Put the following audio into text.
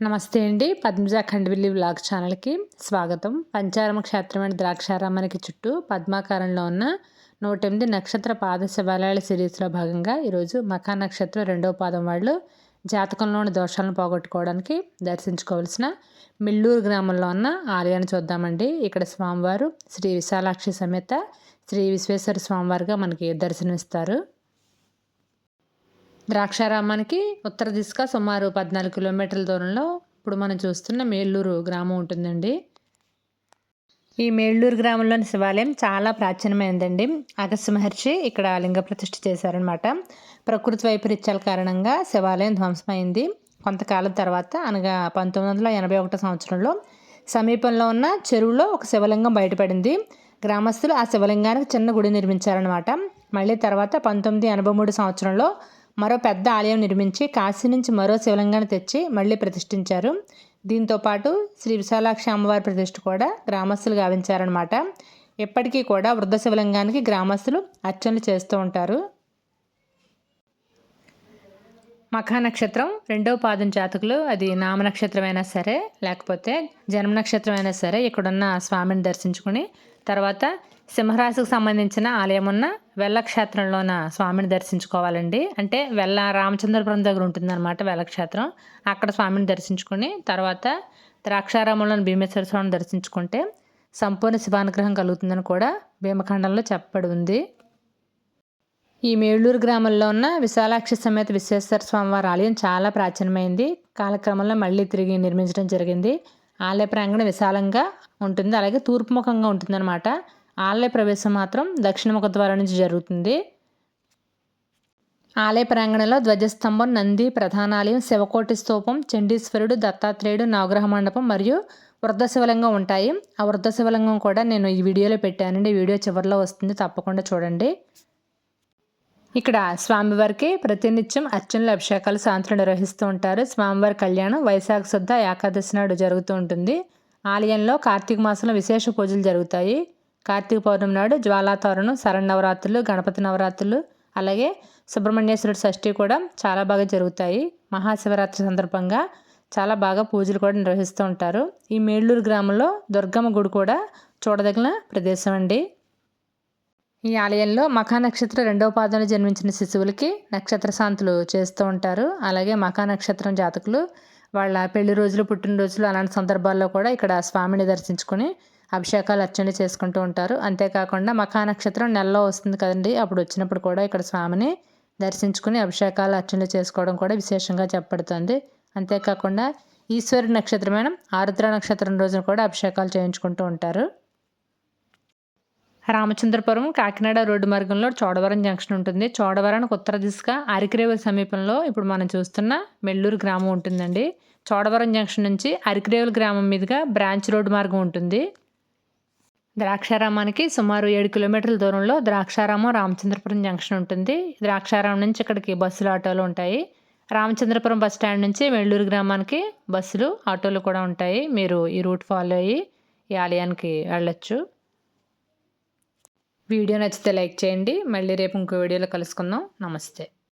నమస్తే అండి. పద్మజ ఖండవిల్లి వ్లాగ్ ఛానల్కి స్వాగతం. పంచారమ క్షేత్రమైన ద్రాక్షారామానికి చుట్టూ పద్మాకారంలో ఉన్న నూట ఎనిమిది నక్షత్ర పాద శివాలయాల సిరీస్లో భాగంగా ఈరోజు మఖా నక్షత్రం రెండవ పాదం వాళ్ళు జాతకంలోని దోషాలను పోగొట్టుకోవడానికి దర్శించుకోవాల్సిన మిల్లూరు గ్రామంలో ఉన్న ఆలయాన్ని చూద్దామండి. ఇక్కడ స్వామివారు శ్రీ విశాలాక్షి సమేత శ్రీ విశ్వేశ్వర స్వామివారిగా మనకి దర్శనమిస్తారు. ద్రాక్షారామానికి ఉత్తర దిశగా సుమారు పద్నాలుగు కిలోమీటర్ల దూరంలో ఇప్పుడు మనం చూస్తున్న మేళ్ళూరు గ్రామం ఉంటుందండి. ఈ మేళ్ళూరు గ్రామంలోని శివాలయం చాలా ప్రాచీనమైనదండి. అగస్త్య మహర్షి ఇక్కడ లింగ ప్రతిష్ఠ చేశారనమాట ప్రకృతి వైపరీత్యాల కారణంగా శివాలయం ధ్వంసమైంది. కొంతకాలం తర్వాత అనగా పంతొమ్మిది వందల ఎనభై ఒకటో సంవత్సరంలో సమీపంలో ఉన్న చెరువులో ఒక శివలింగం బయటపడింది. గ్రామస్తులు ఆ శివలింగానికి చిన్న గుడి నిర్మించారనమాట మళ్ళీ తర్వాత పంతొమ్మిది ఎనభై మూడు సంవత్సరంలో మరో పెద్ద ఆలయం నిర్మించి కాశీ నుంచి మరో శివలింగాన్ని తెచ్చి మళ్ళీ ప్రతిష్ఠించారు. దీంతో పాటు శ్రీ విశాలాక్షి అమ్మవారి ప్రతిష్ఠ కూడా గ్రామస్తులు గావించారనమాట ఇప్పటికీ కూడా వృద్ధ శివలింగానికి గ్రామస్తులు అర్చనలు చేస్తూ ఉంటారు. నక్షత్రం రెండవ పాదం జాతకులు. అది నామ నక్షత్రం అయినా సరే లేకపోతే జన్మ నక్షత్రం అయినా సరే ఇక్కడున్న స్వామిని దర్శించుకుని తర్వాత సింహరాశికి సంబంధించిన ఆలయం ఉన్న వెల్లక్షేత్రంలోన స్వామిని దర్శించుకోవాలండి. అంటే వెల్ల రామచంద్రపురం దగ్గర ఉంటుందన్నమాట వెల్లక్షేత్రం. అక్కడ స్వామిని దర్శించుకుని తర్వాత ద్రాక్షారామంలోని భీమేశ్వర స్వామిని దర్శించుకుంటే సంపూర్ణ శివానుగ్రహం కలుగుతుందని కూడా భీమఖండంలో చెప్పబడి ఉంది. ఈ మేళ్ళూరు గ్రామంలో ఉన్న విశాలాక్షి సమేత విశ్వేశ్వర స్వామివారి ఆలయం చాలా ప్రాచీనమైంది. కాలక్రమంలో మళ్ళీ తిరిగి నిర్మించడం జరిగింది. ఆలయ ప్రాంగణం విశాలంగా ఉంటుంది. అలాగే తూర్పుముఖంగా ఉంటుందన్నమాట. ఆలయ ప్రవేశం మాత్రం దక్షిణ ముఖద్వారం నుంచి జరుగుతుంది. ఆలయ ప్రాంగణంలో ధ్వజస్తంభం నంది ప్రధానాలయం శివకోటి స్తూపం చండీశ్వరుడు దత్తాత్రేయుడు నవగ్రహ మండపం మరియు వృద్ధ శివలింగం ఉంటాయి. ఆ వృద్ధ శివలింగం కూడా నేను ఈ వీడియోలో పెట్టానండి. వీడియో చివరిలో వస్తుంది. తప్పకుండా చూడండి. ఇక్కడ స్వామివారికి ప్రతినిత్యం అర్చనలు అభిషేకాలు సాయంత్రం నిర్వహిస్తూ ఉంటారు. స్వామివారి కళ్యాణం వైశాఖ శుద్ధ ఏకాదశి నాడు జరుగుతూ ఉంటుంది. ఆలయంలో కార్తీక మాసంలో విశేష పూజలు జరుగుతాయి. కార్తీక పౌర్ణమి నాడు జ్వాలాతోరణం నవరాత్రులు గణపతి నవరాత్రులు అలాగే సుబ్రహ్మణ్యేశ్వరుడు షష్ఠి కూడా చాలా బాగా జరుగుతాయి. మహాశివరాత్రి సందర్భంగా చాలా బాగా పూజలు కూడా నిర్వహిస్తూ ఉంటారు. ఈ మేళ్ళూరు గ్రామంలో దుర్గమ్మ గుడి కూడా చూడదగిన ప్రదేశం అండి. ఈ ఆలయంలో మఖా నక్షత్రం రెండవ పాదంలో జన్మించిన శిశువులకి నక్షత్ర శాంతులు చేస్తూ ఉంటారు. అలాగే మఖా నక్షత్రం జాతకులు వాళ్ళ పెళ్ళి రోజులు పుట్టినరోజులు అలాంటి సందర్భాల్లో కూడా ఇక్కడ స్వామిని దర్శించుకొని అభిషేకాలు అర్చనలు చేసుకుంటూ ఉంటారు. అంతేకాకుండా మఖా నక్షత్రం నెలలో వస్తుంది కదండి. అప్పుడు వచ్చినప్పుడు కూడా ఇక్కడ స్వామిని దర్శించుకుని అభిషేకాలు అర్చనలు చేసుకోవడం కూడా విశేషంగా చెప్పబడుతుంది. అంతేకాకుండా ఈశ్వరి నక్షత్రమైన ఆరుద్ర నక్షత్రం రోజున కూడా అభిషేకాలు చేయించుకుంటూ ఉంటారు. రామచంద్రపురం కాకినాడ రోడ్డు మార్గంలో చోడవరం జంక్షన్ ఉంటుంది. చోడవరానికి ఉత్తర దిశగా అరికిరేవుల సమీపంలో ఇప్పుడు మనం చూస్తున్న మెల్లూరు గ్రామం ఉంటుందండి. చోడవరం జంక్షన్ నుంచి అరికిరేవుల గ్రామం మీదుగా బ్రాంచ్ రోడ్డు మార్గం ఉంటుంది. ద్రాక్షారామానికి సుమారు ఏడు కిలోమీటర్ల దూరంలో ద్రాక్షారామం రామచంద్రపురం జంక్షన్ ఉంటుంది. ద్రాక్షారామం నుంచి ఇక్కడికి బస్సులు ఆటోలు ఉంటాయి. రామచంద్రపురం బస్ స్టాండ్ నుంచి వెల్లూరు గ్రామానికి బస్సులు ఆటోలు కూడా ఉంటాయి. మీరు ఈ రూట్ ఫాలో అయ్యి ఈ ఆలయానికి వెళ్ళొచ్చు. వీడియో నచ్చితే లైక్ చేయండి. మళ్ళీ రేపు ఇంకో వీడియోలో కలుసుకుందాం. నమస్తే.